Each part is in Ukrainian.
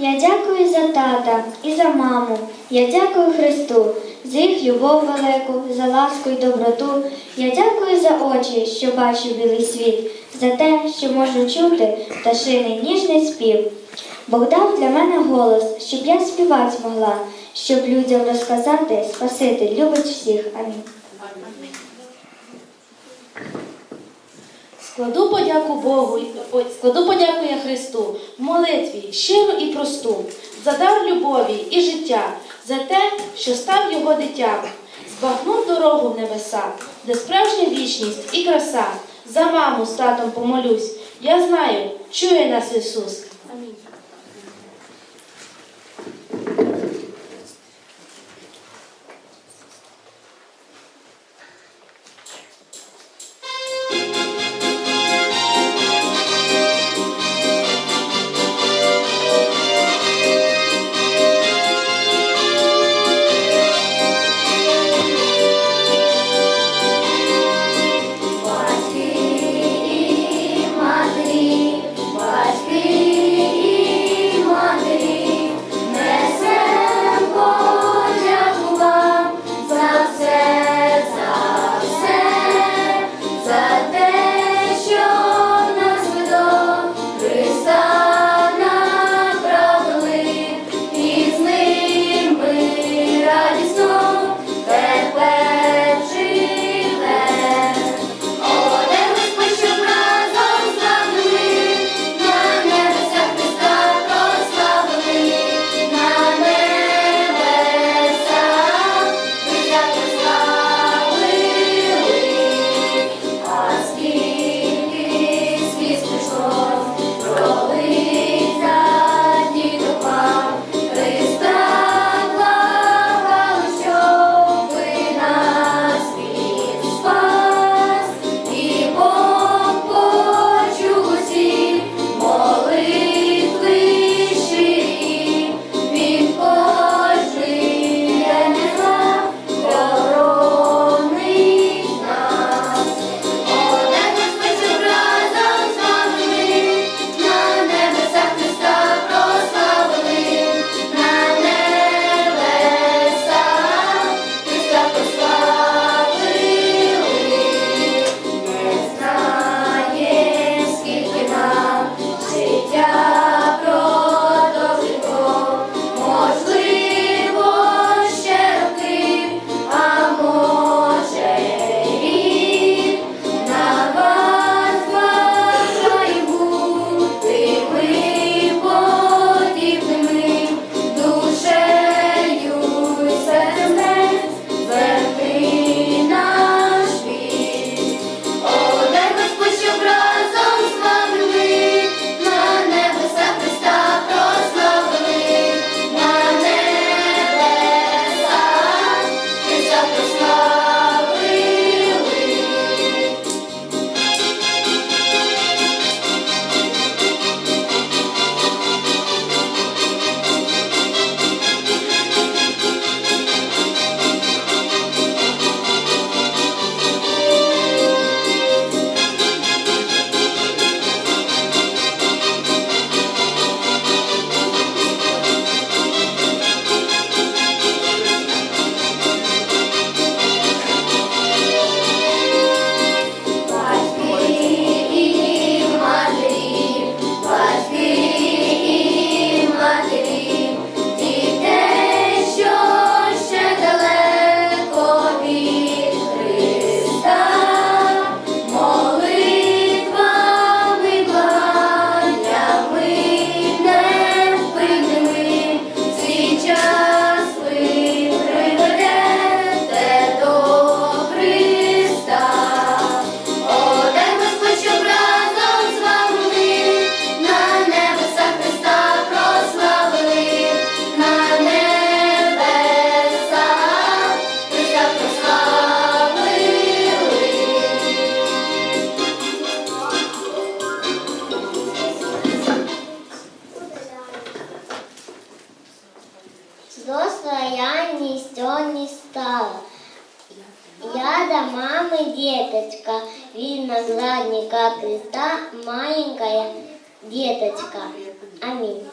Я дякую за тата і за маму. Я дякую Христу за їх любов велику, за ласку й доброту. Я дякую за очі, що бачу білий світ, за те, що можу чути пташиний ніжний спів. Бог дав для мене голос, щоб я співати змогла, щоб людям розказати, Спаситель любить всіх. Амінь. Складу подяку Богу, складу подяку я Христу в молитві щиру і просту, за дар любові і життя, за те, що став його дитям, збагнув дорогу в небеса, де справжня вічність і краса. За маму з татом помолюсь. Я знаю, чує нас Ісус. все не стало. Я до мамы деточка, видно гладника креста, маленькая деточка. Аминь.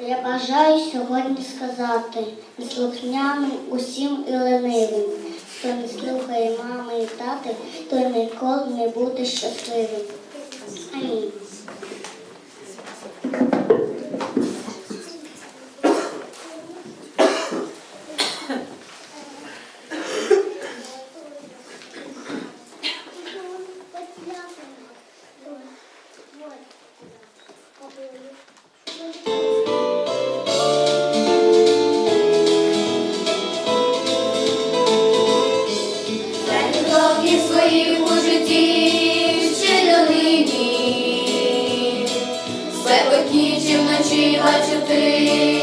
Я бажаю сьогодні сказати неслухняним усім і ленивим. Хто не слухає мами і тати, той ніколи не буде щасливим. Амінь. Бачу ти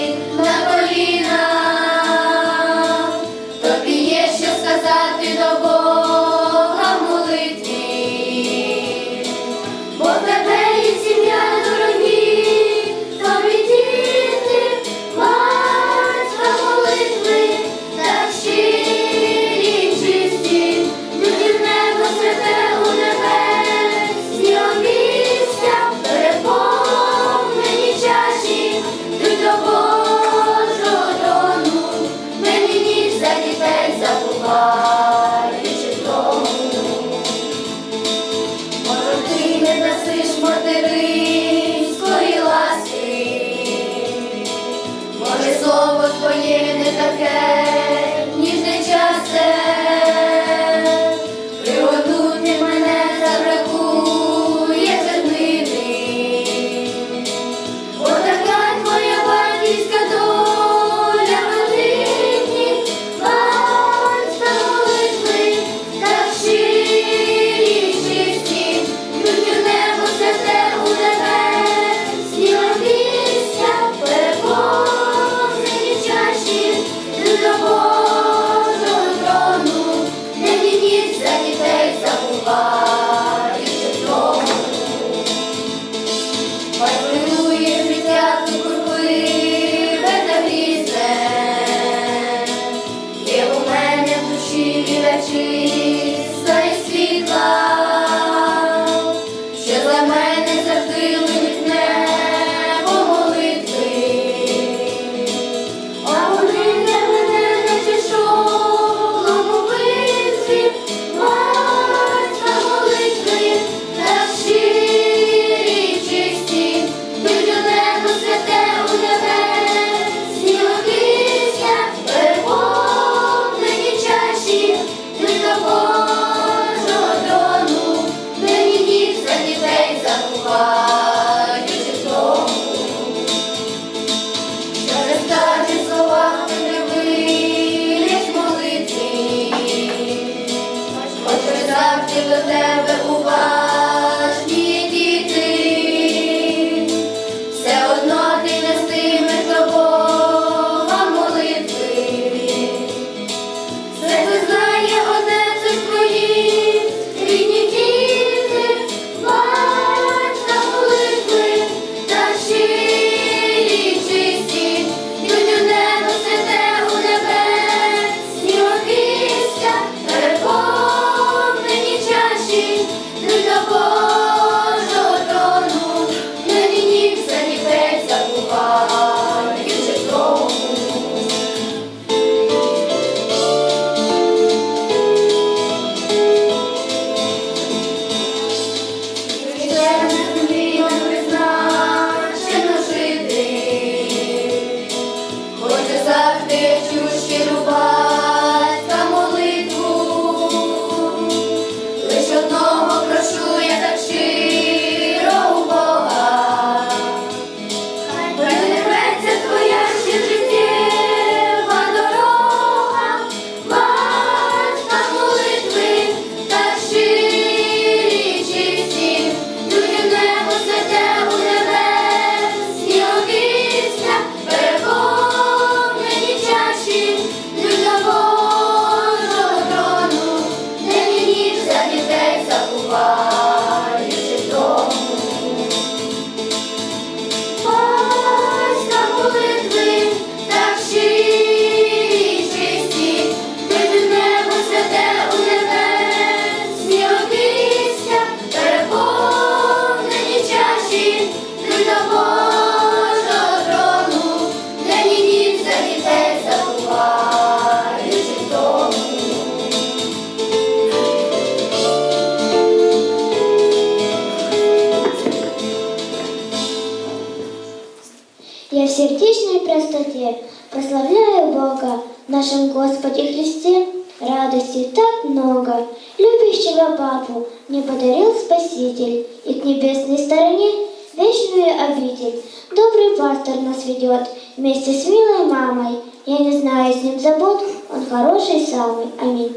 подарил Спаситель, и к небесной стороне вечную обитель. Добрый пастор нас ведет вместе с милой мамой. Я не знаю с ним забот, он хороший самый. Аминь.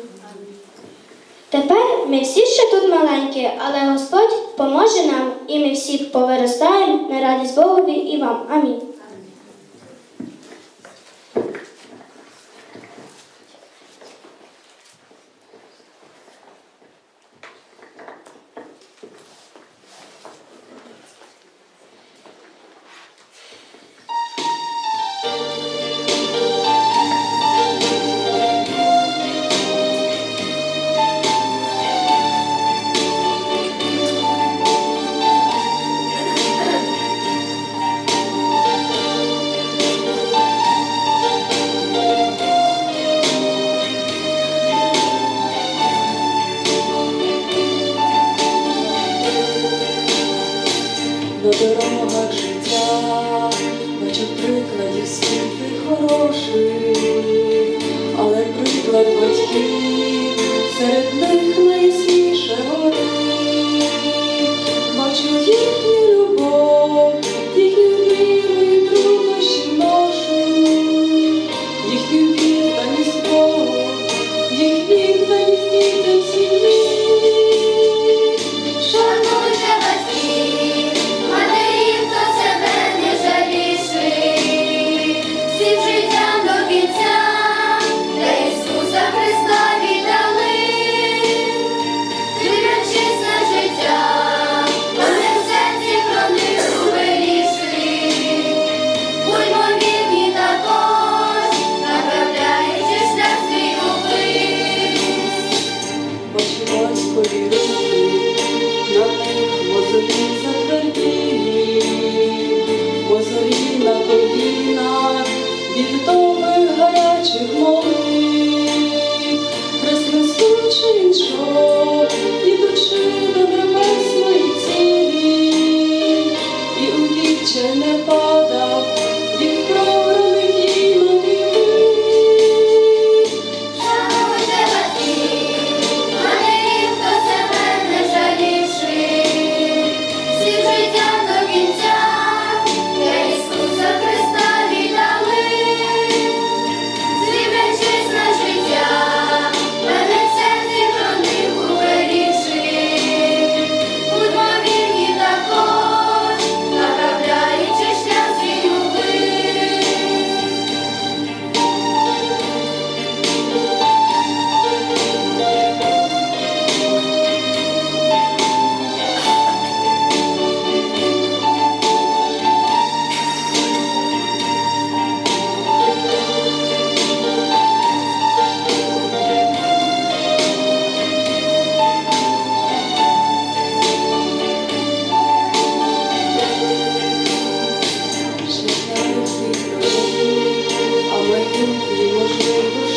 Тепер ми всі ще тут маленькі, але Господь поможе нам, і ми всі повиростаємо на радість Богові і вам. Амінь. Дорогах життя. Бачу прикладів світи хороших, але приклад батьків серед них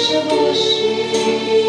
是不是？